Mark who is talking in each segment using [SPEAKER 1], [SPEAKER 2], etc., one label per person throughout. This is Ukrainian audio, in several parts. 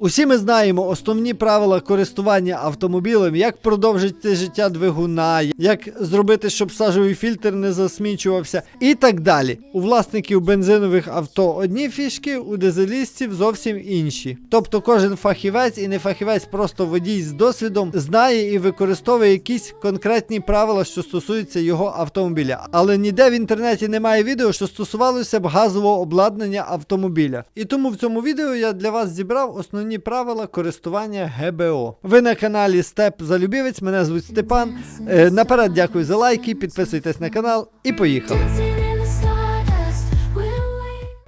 [SPEAKER 1] Усі ми знаємо основні правила користування автомобілем, як продовжити життя двигуна, як зробити, щоб сажовий фільтр не засмічувався, і так далі. У власників бензинових авто одні фішки, у дизелістів зовсім інші. Тобто кожен фахівець і не фахівець, просто водій з досвідом знає і використовує якісь конкретні правила, що стосуються його автомобіля. Але ніде в інтернеті немає відео, що стосувалося б газового обладнання автомобіля. І тому в цьому відео я для вас зібрав основні правила користування ГБО. Ви на каналі Степ Залюбівець, мене звуть Степан. Е, наперед дякую за лайки, підписуйтесь на канал і поїхали.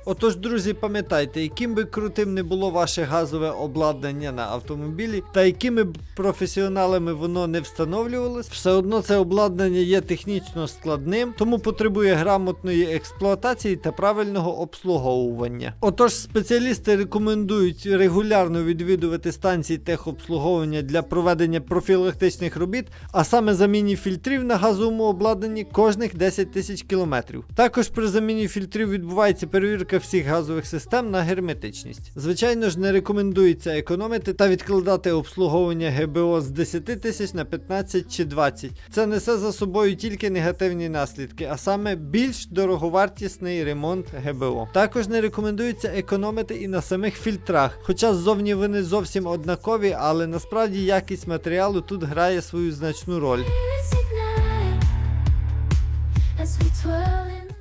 [SPEAKER 1] Отож, друзі, пам'ятайте, яким би крутим не було ваше газове обладнання на автомобілі, та якими б професіоналами воно не встановлювалось, все одно це обладнання є технічно складним, тому потребує грамотної експлуатації та правильного обслуговування. Отож, спеціалісти рекомендують регулярно відвідувати станції техобслуговування для проведення профілактичних робіт, а саме заміні фільтрів на газовому обладнанні кожних 10 тисяч кілометрів. Також при заміні фільтрів відбувається перевірка всіх газових систем на герметичність. Звичайно ж, не рекомендується економити та відкладати обслуговування ГБО з 10 тисяч на 15 чи 20. Це несе за собою тільки негативні наслідки, а саме більш дороговартісний ремонт ГБО. Також не рекомендується економити і на самих фільтрах, хоча ззовні вони зовсім однакові, але насправді якість матеріалу тут грає свою значну роль.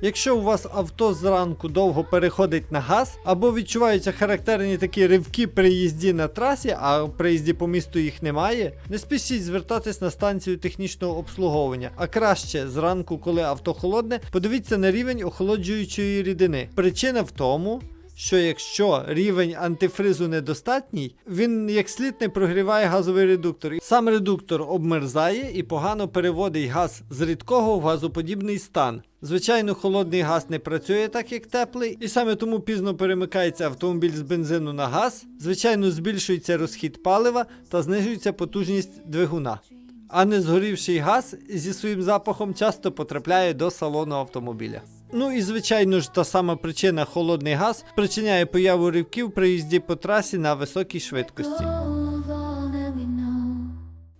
[SPEAKER 1] Якщо у вас авто зранку довго переходить на газ, або відчуваються характерні такі ривки при їзді на трасі, а при їзді по місту їх немає, не спішіть звертатись на станцію технічного обслуговування, а краще зранку, коли авто холодне, подивіться на рівень охолоджуючої рідини. Причина в тому. Що якщо рівень антифризу недостатній, він як слід не прогріває газовий редуктор. Сам редуктор обмерзає і погано переводить газ з рідкого в газоподібний стан. Звичайно, холодний газ не працює так, як теплий, і саме тому пізно перемикається автомобіль з бензину на газ. Звичайно, збільшується розхід палива та знижується потужність двигуна. А не згорівший газ зі своїм запахом часто потрапляє до салону автомобіля. Ну і звичайно ж та сама причина холодний газ причиняє появу ривків при їзді по трасі на високій швидкості.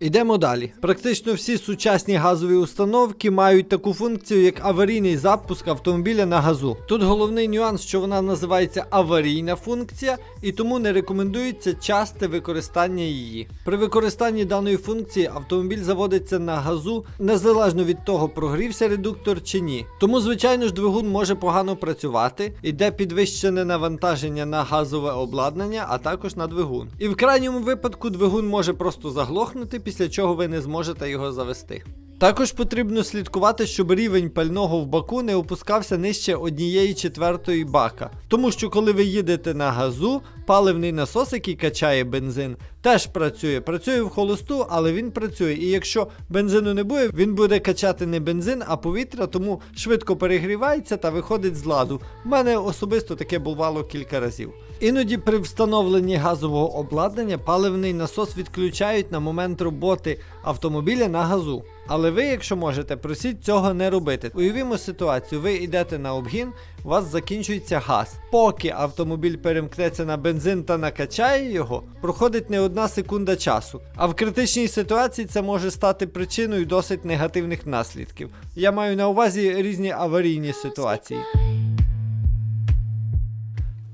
[SPEAKER 1] Ідемо далі. Практично всі сучасні газові установки мають таку функцію, як аварійний запуск автомобіля на газу. Тут головний нюанс, що вона називається аварійна функція, і тому не рекомендується часте використання її. При використанні даної функції автомобіль заводиться на газу незалежно від того, прогрівся редуктор чи ні. Тому, звичайно ж, двигун може погано працювати, іде підвищене навантаження на газове обладнання, а також на двигун. І в крайньому випадку двигун може просто заглохнути, після чого ви не зможете його завести. Також потрібно слідкувати, щоб рівень пального в баку не опускався нижче однієї четвертої бака. Тому що коли ви їдете на газу, паливний насос, який качає бензин, теж працює. Працює в холосту, але він працює. І якщо бензину не буде, він буде качати не бензин, а повітря, тому швидко перегрівається та виходить з ладу. У мене особисто таке бувало кілька разів. Іноді при встановленні газового обладнання паливний насос відключають на момент роботи автомобіля на газу. Але ви, якщо можете, просіть цього не робити. Уявімо ситуацію, ви йдете на обгін, у вас закінчується газ. Поки автомобіль перемкнеться на бензин та накачає його, проходить не одна секунда часу. А в критичній ситуації це може стати причиною досить негативних наслідків. Я маю на увазі різні аварійні ситуації.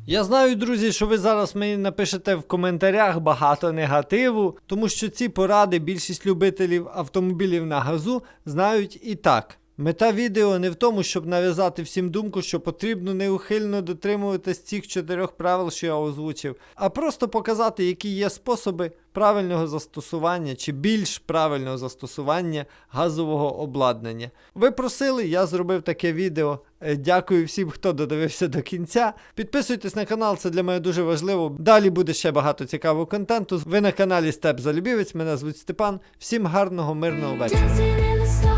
[SPEAKER 1] Я знаю, друзі, що ви зараз мені напишете в коментарях багато негативу, тому що ці поради більшість любителів автомобілів на газу знають і так. Мета відео не в тому, щоб нав'язати всім думку, що потрібно неухильно дотримуватись цих чотирьох правил, що я озвучив, а просто показати, які є способи правильного застосування чи більш правильного застосування газового обладнання. Ви просили, я зробив таке відео. Е, Дякую всім, хто додивився до кінця. Підписуйтесь на канал, це для мене дуже важливо. Далі буде ще багато цікавого контенту. Ви на каналі Степ Залюбівець. Мене звуть Степан. Всім гарного, мирного вечора.